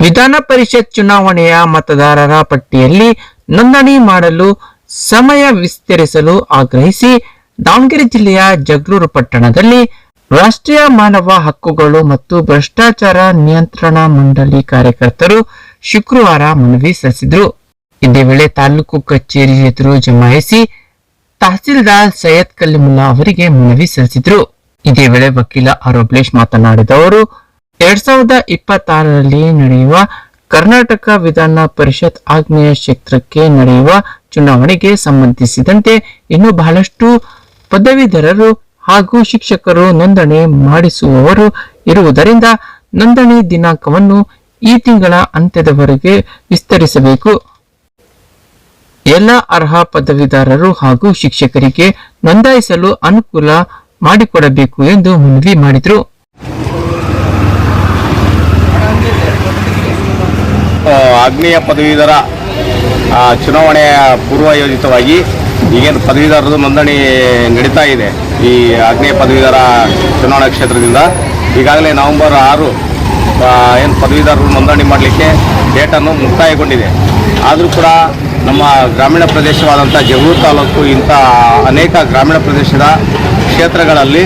ವಿಧಾನ ಪರಿಷತ್ ಚುನಾವಣೆಯ ಮತದಾರರ ಪಟ್ಟಿಯಲ್ಲಿ ನೋಂದಣಿ ಮಾಡಲು ಸಮಯ ವಿಸ್ತರಿಸಲು ಆಗ್ರಹಿಸಿ ದಾವಣಗೆರೆ ಜಿಲ್ಲೆಯ ಜಗಳೂರು ಪಟ್ಟಣದಲ್ಲಿ ರಾಷ್ಟ್ರೀಯ ಮಾನವ ಹಕ್ಕುಗಳು ಮತ್ತು ಭ್ರಷ್ಟಾಚಾರ ನಿಯಂತ್ರಣ ಮಂಡಳಿ ಕಾರ್ಯಕರ್ತರು ಶುಕ್ರವಾರ ಮನವಿ ಸಲ್ಲಿಸಿದರು. ಇದೇ ವೇಳೆ ತಾಲೂಕು ಕಚೇರಿ ಎದುರು ಜಮಾಯಿಸಿ ತಹಸೀಲ್ದಾರ್ ಸೈಯದ್ ಕಲ್ಲಿಮುಲ್ಲಾ ಅವರಿಗೆ ಮನವಿ ಸಲ್ಲಿಸಿದ್ರು. ಇದೇ ವೇಳೆ ವಕೀಲ ಆರೋಬ್ಲೇಶ್ ಮಾತನಾಡಿದ ಅವರು ಎರಡ್ ಸಾವಿರದ ಇಪ್ಪತ್ತಾರರಲ್ಲಿ ನಡೆಯುವ ಕರ್ನಾಟಕ ವಿಧಾನ ಪರಿಷತ್ ಆಗ್ನೇಯ ಕ್ಷೇತ್ರಕ್ಕೆ ನಡೆಯುವ ಚುನಾವಣೆಗೆ ಸಂಬಂಧಿಸಿದಂತೆ ಇನ್ನೂ ಬಹಳಷ್ಟು ಪದವೀಧರರು ಹಾಗೂ ಶಿಕ್ಷಕರು ನೋಂದಣಿ ಮಾಡಿಸುವವರು ಇರುವುದರಿಂದ ನೋಂದಣಿ ದಿನಾಂಕವನ್ನು ಈ ತಿಂಗಳ ಅಂತ್ಯದವರೆಗೆ ವಿಸ್ತರಿಸಬೇಕು. ಎಲ್ಲ ಅರ್ಹ ಪದವೀಧರರು ಹಾಗೂ ಶಿಕ್ಷಕರಿಗೆ ನೋಂದಾಯಿಸಲು ಅನುಕೂಲ ಮಾಡಿಕೊಡಬೇಕು ಎಂದು ಮನವಿ ಮಾಡಿದರು. ಆಗ್ನೇಯ ಪದವೀಧರ ಚುನಾವಣೆಯ ಪೂರ್ವಯೋಜಿತವಾಗಿ ಈಗೇನು ಪದವೀಧರರು ನೋಂದಣಿ ನಡೀತಾ ಇದೆ. ಈ ಆಗ್ನೇಯ ಪದವೀಧರ ಚುನಾವಣಾ ಕ್ಷೇತ್ರದಿಂದ ಈಗಾಗಲೇ ನವೆಂಬರ್ ಆರು ಏನು ಪದವೀಧರರು ನೋಂದಣಿ ಮಾಡಲಿಕ್ಕೆ ಡೇಟನ್ನು ಮುಕ್ತಾಯಗೊಂಡಿದೆ. ಆದರೂ ಕೂಡ ನಮ್ಮ ಗ್ರಾಮೀಣ ಪ್ರದೇಶವಾದಂಥ ಜಗೂರು ತಾಲೂಕು ಇಂಥ ಅನೇಕ ಗ್ರಾಮೀಣ ಪ್ರದೇಶದ ಕ್ಷೇತ್ರಗಳಲ್ಲಿ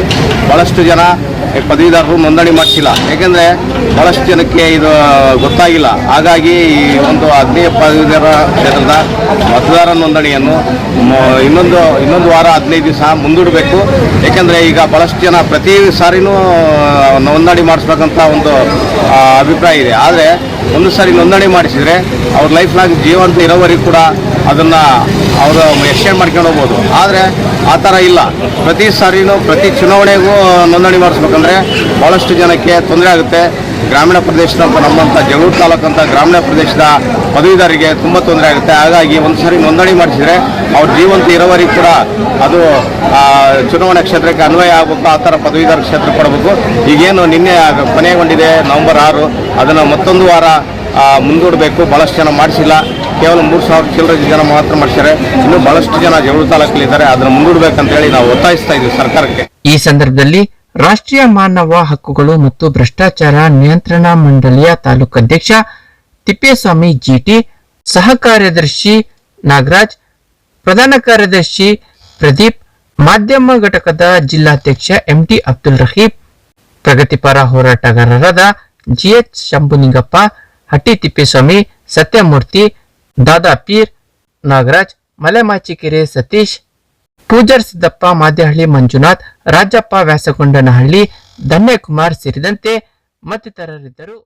ಭಾಳಷ್ಟು ಜನ ಪದವೀಧರರು ನೋಂದಣಿ ಮಾಡಿಸಿಲ್ಲ. ಯಾಕೆಂದರೆ ಭಾಳಷ್ಟು ಜನಕ್ಕೆ ಇದು ಗೊತ್ತಾಗಿಲ್ಲ. ಹಾಗಾಗಿ ಈ ಒಂದು ಹದಿನೈದು ಪದವೀಧರ ಕ್ಷೇತ್ರದ ಮತದಾರ ನೋಂದಣಿಯನ್ನು ಇನ್ನೊಂದು ಇನ್ನೊಂದು ವಾರ ಹದಿನೈದು ದಿವಸ ಮುಂದೂಡಬೇಕು. ಏಕೆಂದರೆ ಈಗ ಭಾಳಷ್ಟು ಜನ ಪ್ರತಿ ಸಾರಿನೂ ನೋಂದಣಿ ಮಾಡಿಸ್ಬೇಕಂತ ಒಂದು ಅಭಿಪ್ರಾಯ ಇದೆ. ಆದರೆ ಒಂದು ಸಾರಿ ನೋಂದಣಿ ಮಾಡಿಸಿದರೆ ಅವ್ರ ಲೈಫ್ ಲಾಂಗ್ ಜೀವಂತ ಇರೋವರೆಗೂ ಕೂಡ ಅದನ್ನು ಅವರು ಎಕ್ಸ್ಚೇಂಜ್ ಮಾಡ್ಕೊಂಡು ಹೋಗ್ಬೋದು. ಆದರೆ ಆ ಥರ ಇಲ್ಲ. ಪ್ರತಿ ಸಾರಿನೂ, ಪ್ರತಿ ಚುನಾವಣೆಗೂ ನೋಂದಣಿ ಮಾಡಿಸ್ಬೇಕಂದ್ರೆ ಭಾಳಷ್ಟು ಜನಕ್ಕೆ ತೊಂದರೆ ಆಗುತ್ತೆ. ಗ್ರಾಮೀಣ ಪ್ರದೇಶದ ನಮ್ಮಂಥ ಜಗಳೂರು ಅಂತ ಗ್ರಾಮೀಣ ಪ್ರದೇಶದ ಪದವೀಧರಿಗೆ ತುಂಬ ತೊಂದರೆ ಆಗುತ್ತೆ. ಹಾಗಾಗಿ ಒಂದು ಸಾರಿ ನೋಂದಣಿ ಮಾಡಿಸಿದರೆ ಅವ್ರ ಜೀವಂತ ಇರೋವರಿಗೆ ಕೂಡ ಅದು ಚುನಾವಣಾ ಕ್ಷೇತ್ರಕ್ಕೆ ಅನ್ವಯ ಆಗಬೇಕು, ಆ ಥರ ಪದವೀಧರ ಕ್ಷೇತ್ರ ಕೊಡಬೇಕು. ಈಗೇನು ನಿನ್ನೆ ಕೊನೆಗೊಂಡಿದೆ, ನವೆಂಬರ್ ಆರು. ಅದನ್ನು ಮತ್ತೊಂದು ವಾರ ಮುಂದೂಡಬೇಕು. ಭಾಳಷ್ಟು ಜನ ಮಾಡಿಸಿಲ್ಲ. ಕೇವಲ ಮೂರು ಸಾವಿರ ಚಿಲ್ಲರೆ ಜನ ಮಾತ್ರ ಮಾಡಿಸ್ತಾರೆ ಇನ್ನೂ ಭಾಳಷ್ಟು ಜನ ಜಗಳೂರು ತಾಲೂಕಲ್ಲಿದ್ದಾರೆ. ಅದನ್ನು ಮುಂದೂಡಬೇಕಂತೇಳಿ ನಾವು ಒತ್ತಾಯಿಸ್ತಾ ಇದ್ದೀವಿ ಸರ್ಕಾರಕ್ಕೆ. ಈ ಸಂದರ್ಭದಲ್ಲಿ ರಾಷ್ಟ್ರೀಯ ಮಾನವ ಹಕ್ಕುಗಳು ಮತ್ತು ಭ್ರಷ್ಟಾಚಾರ ನಿಯಂತ್ರಣ ಮಂಡಳಿಯ ತಾಲೂಕು ಅಧ್ಯಕ್ಷ ತಿಪ್ಪೇಸ್ವಾಮಿ ಜಿಟಿ ಸಹ ಕಾರ್ಯದರ್ಶಿ ನಾಗರಾಜ್, ಪ್ರಧಾನ ಕಾರ್ಯದರ್ಶಿ ಪ್ರದೀಪ್, ಮಾಧ್ಯಮ ಘಟಕದ ಜಿಲ್ಲಾಧ್ಯಕ್ಷ ಎಂಟಿ ಅಬ್ದುಲ್ ರಹೀಬ್ ಪ್ರಗತಿಪರ ಹೋರಾಟಗಾರರಾದ ಜಿಎಚ್ ಶಂಭುನಿಂಗಪ್ಪ, ಹಟ್ಟಿ ತಿಪ್ಪೇಸ್ವಾಮಿ, ಸತ್ಯಮೂರ್ತಿ, ದಾದಾ ಪೀರ್, ನಾಗರಾಜ್, ಮಲೆಮಾಚಿಕೆರೆ ಸತೀಶ್ ಪೂಜಾರ್ ಸಿದ್ದಪ್ಪ ಮಾದೇಹಳ್ಳಿ ಮಂಜುನಾಥ್ ರಾಜಪ್ಪ ವ್ಯಾಸಗೊಂಡನಹಳ್ಳಿ ಧನ್ಯಕುಮಾರ್ ಸೇರಿದಂತೆ ಮತ್ತಿತರರಿದ್ದರು.